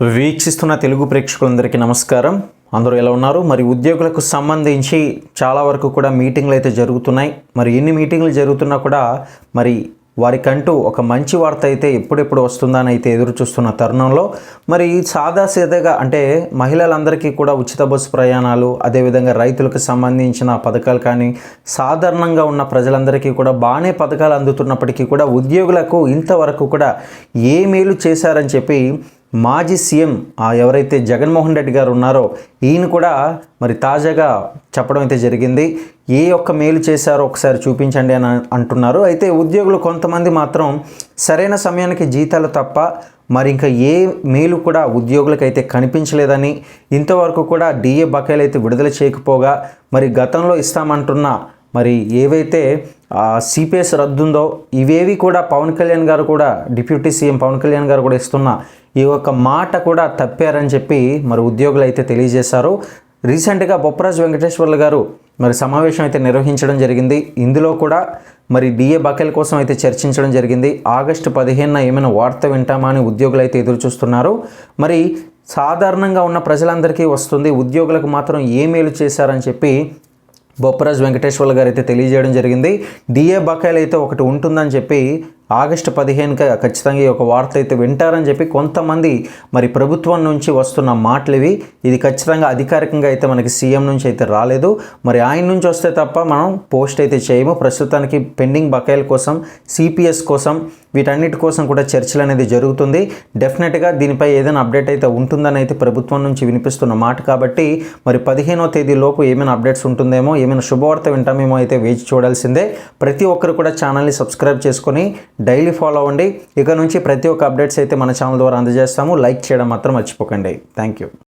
వీక్షిస్తున్న తెలుగు ప్రేక్షకులందరికీ నమస్కారం. అందరూ ఎలా ఉన్నారు? మరి ఉద్యోగులకు సంబంధించి చాలా వరకు కూడా మీటింగ్లు అయితే జరుగుతున్నాయి. మరి ఎన్ని మీటింగ్లు జరుగుతున్నా కూడా మరి వారికంటూ ఒక మంచి వార్త అయితే ఎప్పుడెప్పుడు వస్తుందని అయితే ఎదురు చూస్తున్న తరుణంలో మరి సాదాసీదాగా అంటే మహిళలందరికీ కూడా ఉచిత బస్సు ప్రయాణాలు అదేవిధంగా రైతులకు సంబంధించిన పథకాలు కానీ సాధారణంగా ఉన్న ప్రజలందరికీ కూడా బాగానే పథకాలు అందుతున్నప్పటికీ కూడా ఉద్యోగులకు ఇంతవరకు కూడా ఏ మేలు చేశారని చెప్పి మాజీ సీఎం ఆ ఎవరైతే జగన్మోహన్ రెడ్డి గారు ఉన్నారో ఈయన కూడా మరి తాజాగా చెప్పడం అయితే జరిగింది. ఏ ఒక్క మేలు చేశారో ఒకసారి చూపించండి అని అంటున్నారు. అయితే ఉద్యోగులు కొంతమంది మాత్రం సరైన సమయానికి జీతాలు తప్ప మరి ఇంకా ఏ మేలు కూడా ఉద్యోగులకైతే కనిపించలేదని ఇంతవరకు కూడా డిఏ బకాయిలు అయితే విడుదల చేయకపోగా మరి గతంలో ఇస్తామంటున్న మరి ఏవైతే సిపిఎస్ రద్దు ఉందో ఇవేవి కూడా పవన్ కళ్యాణ్ గారు కూడా డిప్యూటీ సీఎం పవన్ కళ్యాణ్ గారు కూడా ఇస్తున్న ఈ యొక్క మాట కూడా తప్పారని చెప్పి మరి ఉద్యోగులు అయితే తెలియజేశారు. రీసెంట్గా బొప్పరాజ్ వెంకటేశ్వర్లు గారు మరి సమావేశం అయితే నిర్వహించడం జరిగింది. ఇందులో కూడా మరి డిఏ బకాయిల కోసం అయితే చర్చించడం జరిగింది. ఆగస్టు పదిహేనున ఏమైనా వార్త వింటామా అని ఉద్యోగులు అయితే ఎదురు చూస్తున్నారు మరి సాధారణంగా ఉన్న ప్రజలందరికీ వస్తుంది. ఉద్యోగులకు మాత్రం ఏ మేలు చేశారని చెప్పి బొప్పరాజు వెంకటేశ్వర్లు గారు అయితే తెలియజేయడం జరిగింది. డిఏ బకాయిలు అయితే ఒకటి ఉంటుందని చెప్పి ఆగస్టు పదిహేనుకి ఖచ్చితంగా ఈ ఒక వార్త అయితే వింటారని చెప్పి కొంతమంది మరి ప్రభుత్వం నుంచి వస్తున్న మాటలు ఇవి ఇది ఖచ్చితంగా అధికారికంగా అయితే మనకి సీఎం నుంచి అయితే రాలేదు. మరి ఆయన నుంచి వస్తే తప్ప మనం పోస్ట్ అయితే చేయము. ప్రస్తుతానికి పెండింగ్ బకాయిల కోసం సిపిఎస్ కోసం వీటన్నిటి కోసం కూడా చర్చలు అనేది జరుగుతుంది. డెఫినెట్గా దీనిపై ఏదైనా అప్డేట్ అయితే ఉంటుందని అయితే ప్రభుత్వం నుంచి వినిపిస్తున్న మాట కాబట్టి మరి పదిహేనో తేదీలోపు ఏమైనా అప్డేట్స్ ఉంటుందేమో ఏమైనా శుభవార్త వింటామేమో అయితే వేచి చూడాల్సిందే. ప్రతి ఒక్కరు కూడా ఛానల్ని సబ్స్క్రైబ్ చేసుకొని డైలీ ఫాలో అవ్వండి. ఇక నుంచి ప్రతి ఒక్క అప్డేట్స్ అయితే మన ఛానల్ ద్వారా అందజేస్తాము. లైక్ చేయడం మాత్రం మర్చిపోకండి. Thank you